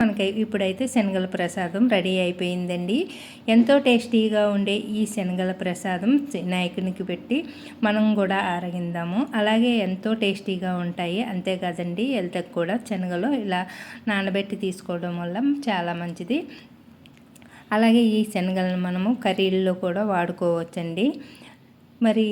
మనకి ఇప్పుడైతే శనగల ప్రసాదం రెడీ అయిపోయిందండి. ఎంతో టేస్టీగా ఉండే ఈ శనగల ప్రసాదం వినాయకునికి పెట్టి మనం కూడా ఆరగిందాము. అలాగే ఎంతో టేస్టీగా ఉంటాయి. అంతేకాదండి హెల్త్కి కూడా శనగలు ఇలా నానబెట్టి తీసుకోవడం వల్ల చాలా మంచిది. అలాగే ఈ శనగలను మనము కర్రీల్లో కూడా వాడుకోవచ్చండి. మరి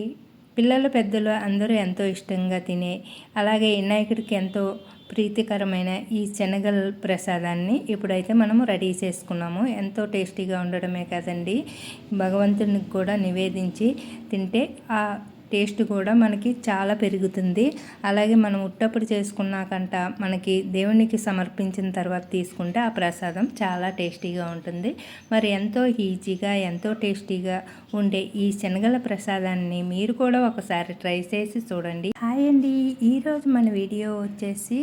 పిల్లలు పెద్దలు అందరూ ఎంతో ఇష్టంగా తినే అలాగే వినాయకుడికి ఎంతో ప్రీతికరమైన ఈ శనగల ప్రసాదాన్ని ఇప్పుడైతే మనము రెడీ చేసుకున్నాము. ఎంతో టేస్టీగా ఉండడమే కదండి. భగవంతునికి కూడా నివేదించి తింటే ఆ టేస్ట్ కూడా మనకి చాలా పెరుగుతుంది. అలాగే మనం ఉట్టప్పుడు చేసుకున్నాకంట మనకి దేవునికి సమర్పించిన తర్వాత తీసుకుంటే ఆ ప్రసాదం చాలా టేస్టీగా ఉంటుంది. మరి ఎంతో ఈజీగా ఎంతో టేస్టీగా ఉండే ఈ శనగల ప్రసాదాన్ని మీరు కూడా ఒకసారి ట్రై చేసి చూడండి. హాయ్ అండి. ఈరోజు మన వీడియో వచ్చేసి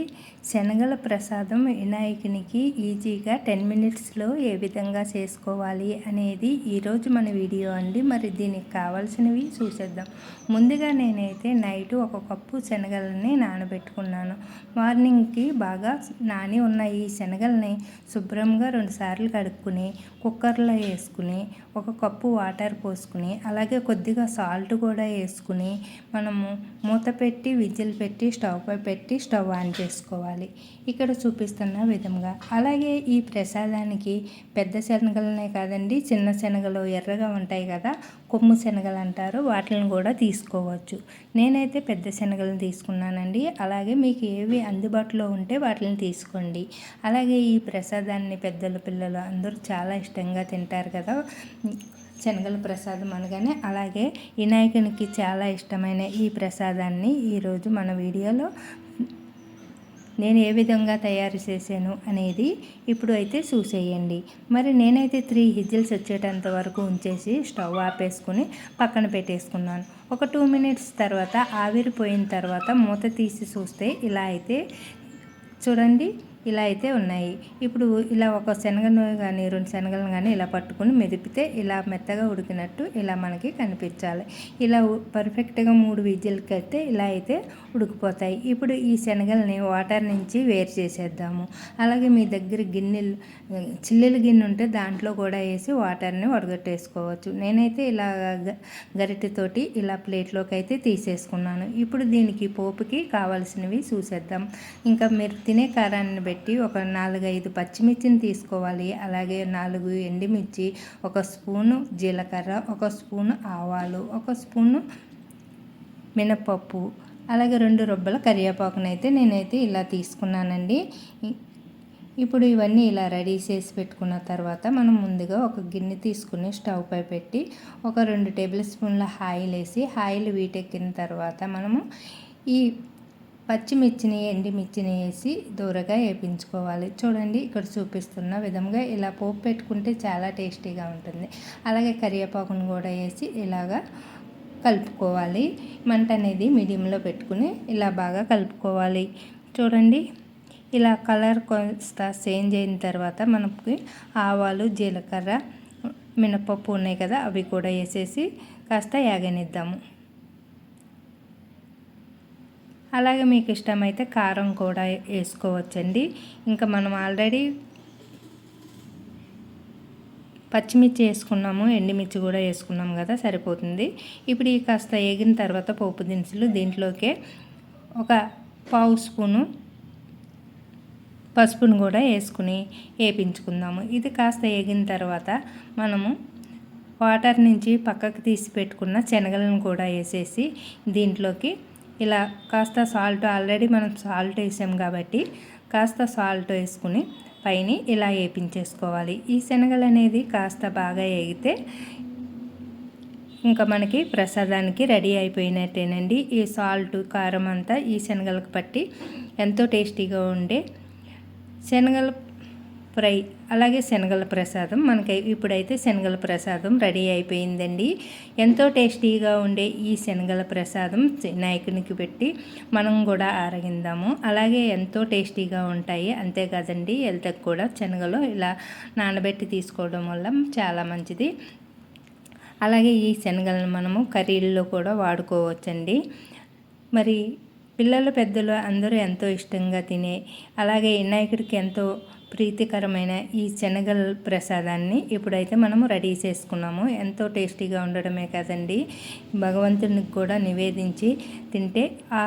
శనగల ప్రసాదం వినాయకునికి ఈజీగా టెన్ మినిట్స్లో ఏ విధంగా చేసుకోవాలి అనేది ఈరోజు మన వీడియో అండి. మరి దీనికి కావాల్సినవి చూసేద్దాం. ముందుగా నేనైతే నైట్ ఒక కప్పు శనగలని నానబెట్టుకున్నాను. మార్నింగ్కి బాగా నాని ఉన్న ఈ శనగల్ని శుభ్రంగా రెండుసార్లు కడుక్కుని కుక్కర్లో వేసుకుని ఒక కప్పు వాటర్ పోసుకుని అలాగే కొద్దిగా సాల్ట్ కూడా వేసుకుని మనము మూత పెట్టి విజిల్ పెట్టి స్టవ్ పై పెట్టి స్టవ్ ఆన్ చేసుకోవాలి. ఇక్కడ చూపిస్తున్న విధంగా. అలాగే ఈ ప్రసాదానికి పెద్ద శనగలనే కాదండి చిన్న శనగలు ఎర్రగా ఉంటాయి కదా కొమ్ము శనగలు అంటారు వాటిని కూడా తీసుకోవచ్చు. నేనైతే పెద్ద శనగలను తీసుకున్నానండి. అలాగే మీకు ఏవి అందుబాటులో ఉంటే వాటిని తీసుకోండి. అలాగే ఈ ప్రసాదాన్ని పెద్దలు పిల్లలు అందరూ చాలా ఇష్టంగా తింటారు కదా. శనగల ప్రసాదం అనగానే అలాగే వినాయకునికి చాలా ఇష్టమైన ఈ ప్రసాదాన్ని ఈరోజు మన వీడియోలో నేను ఏ విధంగా తయారు చేశాను అనేది ఇప్పుడు అయితే చూసేయండి. మరి నేనైతే త్రీ హిజిల్స్ వచ్చేటంత వరకు ఉంచేసి స్టవ్ ఆపేసుకుని పక్కన పెట్టేసుకున్నాను. ఒక టూ మినిట్స్ తర్వాత ఆవిరిపోయిన తర్వాత మూత తీసి చూస్తే ఇలా అయితే చూడండి. ఇలా అయితే ఉన్నాయి. ఇప్పుడు ఇలా ఒక శనగను కానీ రెండు శనగలను కానీ ఇలా పట్టుకుని మెదిపితే ఇలా మెత్తగా ఉడికినట్టు ఇలా మనకి కనిపించాలి. ఇలా పర్ఫెక్ట్గా మూడు విజిల్కి అయితే ఇలా అయితే ఉడికిపోతాయి. ఇప్పుడు ఈ శనగల్ని వాటర్ నుంచి వేరు చేసేద్దాము. అలాగే మీ దగ్గర గిన్నెలు చిల్లుల గిన్నె ఉంటే దాంట్లో కూడా వేసి వాటర్ని వడగట్టేసుకోవచ్చు. నేనైతే ఇలా గరిటెతోటి ఇలా ప్లేట్లోకి అయితే తీసేసుకున్నాను. ఇప్పుడు దీనికి పోపుకి కావాల్సినవి చూసేద్దాం. ఇంకా మీరు తినే కారాన్ని పెట్టి ఒక నాలుగైదు పచ్చిమిర్చిని తీసుకోవాలి. అలాగే నాలుగు ఎండుమిర్చి ఒక స్పూను జీలకర్ర ఒక స్పూను ఆవాలు ఒక స్పూను మినపప్పు అలాగే రెండు రొబ్బల కరివేపాకునైతే నేనైతే ఇలా తీసుకున్నానండి. ఇప్పుడు ఇవన్నీ ఇలా రెడీ చేసి పెట్టుకున్న తర్వాత మనం ముందుగా ఒక గిన్నె తీసుకుని స్టవ్ పై పెట్టి ఒక రెండు టేబుల్ స్పూన్ల ఆయిల్ వేసి ఆయిల్ వీటెక్కిన తర్వాత మనము ఈ పచ్చిమిర్చిని ఎండిమిర్చిని వేసి దూరగా వేపించుకోవాలి. చూడండి ఇక్కడ చూపిస్తున్న విధంగా ఇలా పోపు పెట్టుకుంటే చాలా టేస్టీగా ఉంటుంది. అలాగే కరివేపాకును కూడా వేసి ఇలాగా కలుపుకోవాలి. మంట అనేది మీడియంలో పెట్టుకుని ఇలా బాగా కలుపుకోవాలి. చూడండి ఇలా కలర్ కొంత చేంజ్ అయిన తర్వాత మనకి ఆవాలు జీలకర్ర మినపప్పు ఉన్నాయి కదా అవి కూడా వేసేసి కాస్త యాగనిద్దాము. అలాగే మీకు ఇష్టమైతే కారం కూడా వేసుకోవచ్చండి. ఇంకా మనం ఆల్రెడీ పచ్చిమిర్చి వేసుకున్నాము ఎండుమిర్చి కూడా వేసుకున్నాము కదా సరిపోతుంది. ఇప్పుడు ఈ కాస్త ఏగిన తర్వాత పోపు దినుసులు దీంట్లోకే ఒక పావు స్పూను పసుపును కూడా వేసుకుని వేపించుకుందాము. ఇది కాస్త ఏగిన తర్వాత మనము వాటర్ నుంచి పక్కకు తీసి పెట్టుకున్న శనగలను కూడా వేసేసి దీంట్లోకి ఇలా కాస్త సాల్ట్ ఆల్రెడీ మనం సాల్ట్ వేసాం కాబట్టి కాస్త సాల్ట్ వేసుకుని పైన ఇలా వేపించేసుకోవాలి. ఈ శనగలు అనేది కాస్త బాగా వేగితే ఇంకా మనకి ప్రసాదానికి రెడీ అయిపోయినట్టేనండి. ఈ సాల్ట్ కారం అంతా ఈ శనగలకు పట్టి ఎంతో టేస్టీగా ఉండే శనగలు ఫ్రై అలాగే శనగల ప్రసాదం. మనకి ఇప్పుడైతే శనగల ప్రసాదం రెడీ అయిపోయిందండి. ఎంతో టేస్టీగా ఉండే ఈ శనగల ప్రసాదం వినాయకునికి పెట్టి మనం కూడా ఆరగిందాము. అలాగే ఎంతో టేస్టీగా ఉంటాయి. అంతేకాదండి హెల్త్కి కూడా శనగలు ఇలా నానబెట్టి తీసుకోవడం వల్ల చాలా మంచిది. అలాగే ఈ శనగలను మనము కర్రీల్లో కూడా వాడుకోవచ్చండి. మరి పిల్లలు పెద్దలు అందరూ ఎంతో ఇష్టంగా తినే అలాగే వినాయకుడికి ఎంతో ప్రీతికరమైన ఈ శనగల ప్రసాదాన్ని ఇప్పుడైతే మనము రెడీ చేసుకున్నాము ఎంతో టేస్టీగా ఉండడమే కదండి. భగవంతునికి కూడా నివేదించి తింటే ఆ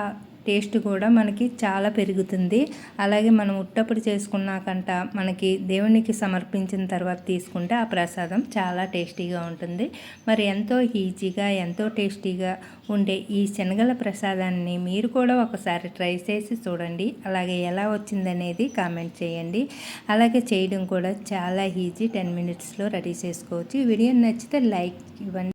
టేస్ట్ కూడా మనకి చాలా పెరుగుతుంది. అలాగే మనం ఉట్టప్పుడు చేసుకున్నాకంట మనకి దేవునికి సమర్పించిన తర్వాత తీసుకుంటే ఆ ప్రసాదం చాలా టేస్టీగా ఉంటుంది. మరి ఎంతో ఈజీగా ఎంతో టేస్టీగా ఉండే ఈ శనగల ప్రసాదాన్ని మీరు కూడా ఒకసారి ట్రై చేసి చూడండి. అలాగే ఎలా వచ్చిందనేది కామెంట్ చేయండి. అలాగే చేయడం కూడా చాలా ఈజీ టెన్ మినిట్స్లో రెడీ చేసుకోవచ్చు. ఈ వీడియో నచ్చితే లైక్ ఇవ్వండి.